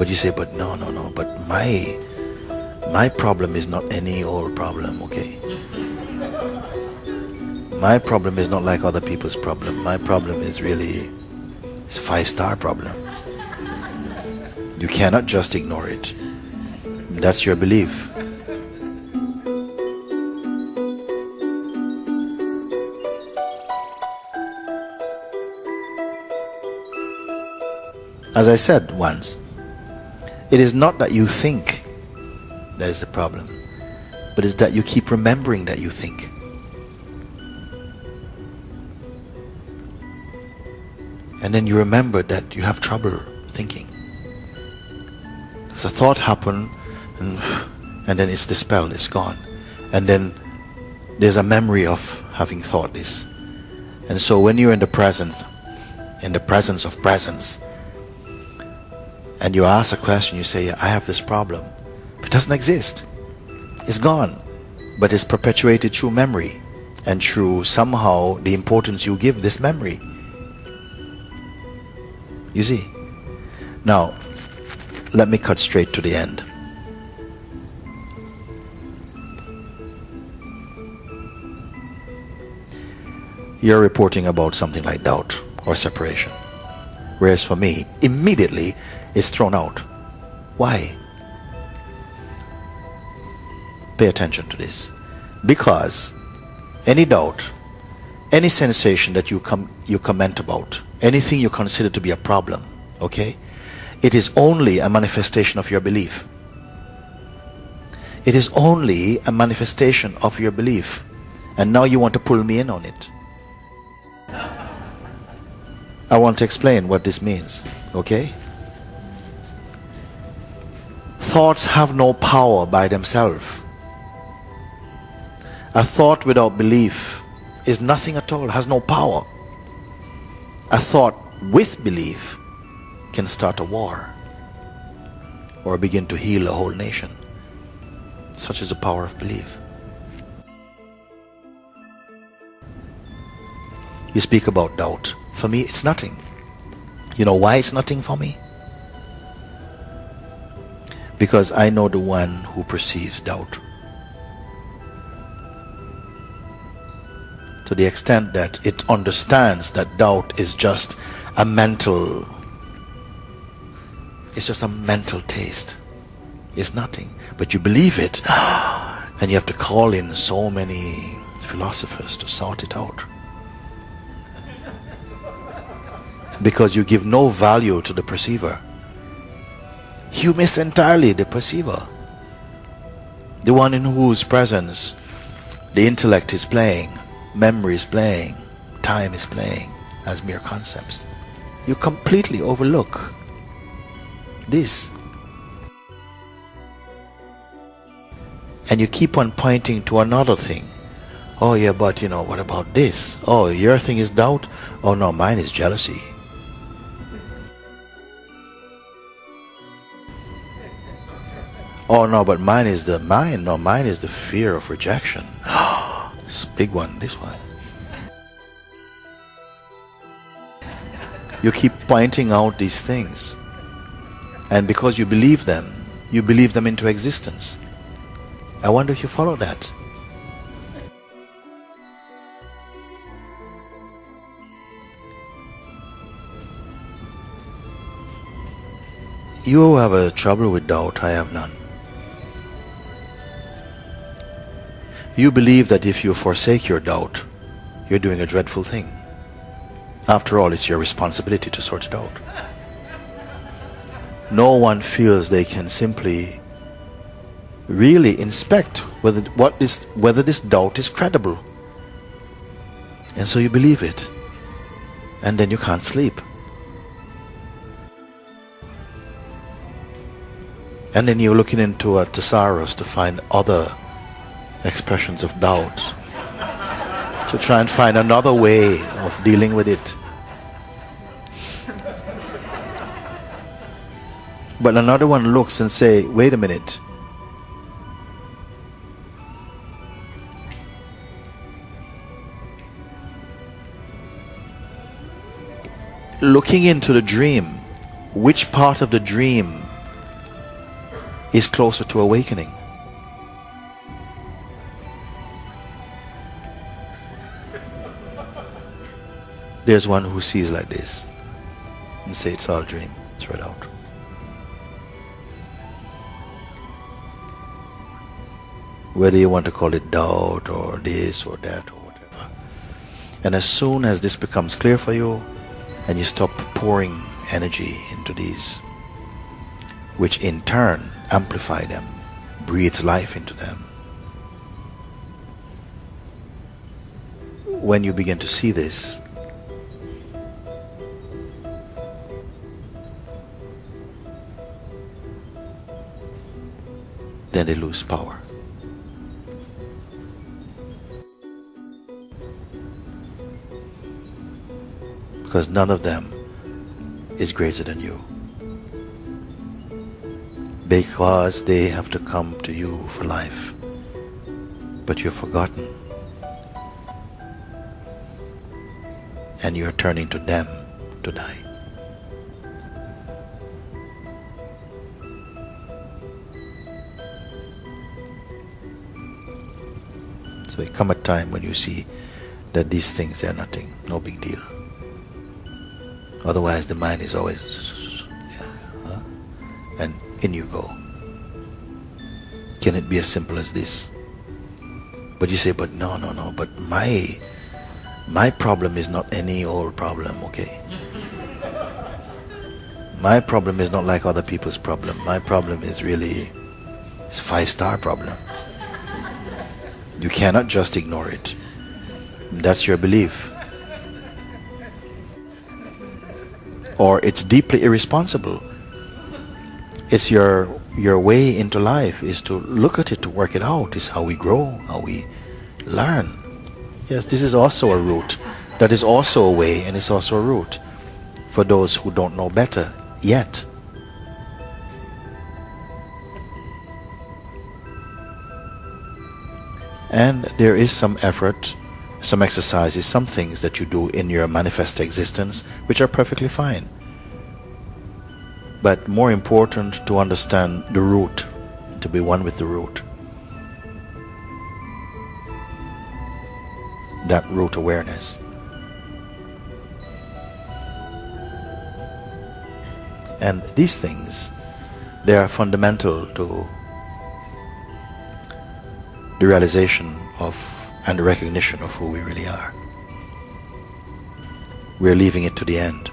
But you say, but no, no, no, but my my problem is not any old problem, okay? My problem is not like other people's problem. My problem is really it's a five star problem. You cannot just ignore it. That's your belief. As I said once, it is not that you think that is the problem, but it's that you keep remembering that you think. And then you remember that you have trouble thinking. So thought happen and, and then it's dispelled, it's gone. And then there's a memory of having thought this. And so when you're in the presence, in the presence of presence, and you ask a question, you say, I have this problem. It doesn't exist. It's gone. But it's perpetuated through memory and through somehow the importance you give this memory. You see? Now, let me cut straight to the end. You're reporting about something like doubt or separation. Whereas for me, immediately is thrown out. Why? Pay attention to this. Because any doubt, any sensation that you com- you comment about, anything you consider to be a problem, okay, it is only a manifestation of your belief. It is only a manifestation of your belief. And now you want to pull me in on it. I want to explain what this means, okay? Thoughts have no power by themselves. A thought without belief is nothing at all, has no power. A thought with belief can start a war or begin to heal a whole nation. Such is the power of belief. You speak about doubt. For me, it's nothing. You know why it's nothing for me? Because I know the one who perceives doubt. To the extent that it understands that doubt is just a mental, it's just a mental taste. It's nothing. But you believe it, and you have to call in so many philosophers to sort it out. Because you give no value to the perceiver. You miss entirely the perceiver. The one in whose presence the intellect is playing, memory is playing, time is playing as mere concepts. You completely overlook this. And you keep on pointing to another thing. Oh, yeah, but you know, what about this? Oh, your thing is doubt? Oh, no, mine is jealousy. Oh no, but mine is the mine. No, mine is the fear of rejection. this big one. This one. You keep pointing out these things, and because you believe them, you believe them into existence. I wonder if you follow that. You have a trouble with doubt, I have none. You believe that if you forsake your doubt, you're doing a dreadful thing. After all, it's your responsibility to sort it out. No one feels they can simply really inspect whether what this whether this doubt is credible. And so you believe it. And then you can't sleep. And then you're looking into a thesaurus to find other expressions of doubt to try and find another way of dealing with it. But another one looks and say, wait a minute. Looking into the dream, which part of the dream is closer to awakening. There's one who sees like this and say it's all a dream. Throw it out. Whether you want to call it doubt or this or that or whatever. And as soon as this becomes clear for you and you stop pouring energy into these, which in turn amplify them, breathes life into them. When you begin to see this, then they lose power. Because none of them is greater than you. Because they have to come to you for life. But you're forgotten. And you're turning to them to die. So it come a time when you see that these things they're nothing, no big deal. Otherwise, the mind is always, yeah, huh? and in you go. Can it be as simple as this? But you say, but no, no, no. But my my problem is not any old problem, okay? My problem is not like other people's problem. My problem is really it's a five star problem. You cannot just ignore it. That's your belief. Or it's deeply irresponsible. It's your your way into life is to look at it, to work it out. Is how we grow, how we learn. Yes, this is also a route. That is also a way, and it's also a route for those who don't know better yet. And there is some effort, some exercises, some things that you do in your manifest existence which are perfectly fine. But more important to understand the root, to be one with the root. That root awareness. And these things, they are fundamental to the realization of and the recognition of who we really are. We're leaving it to the end.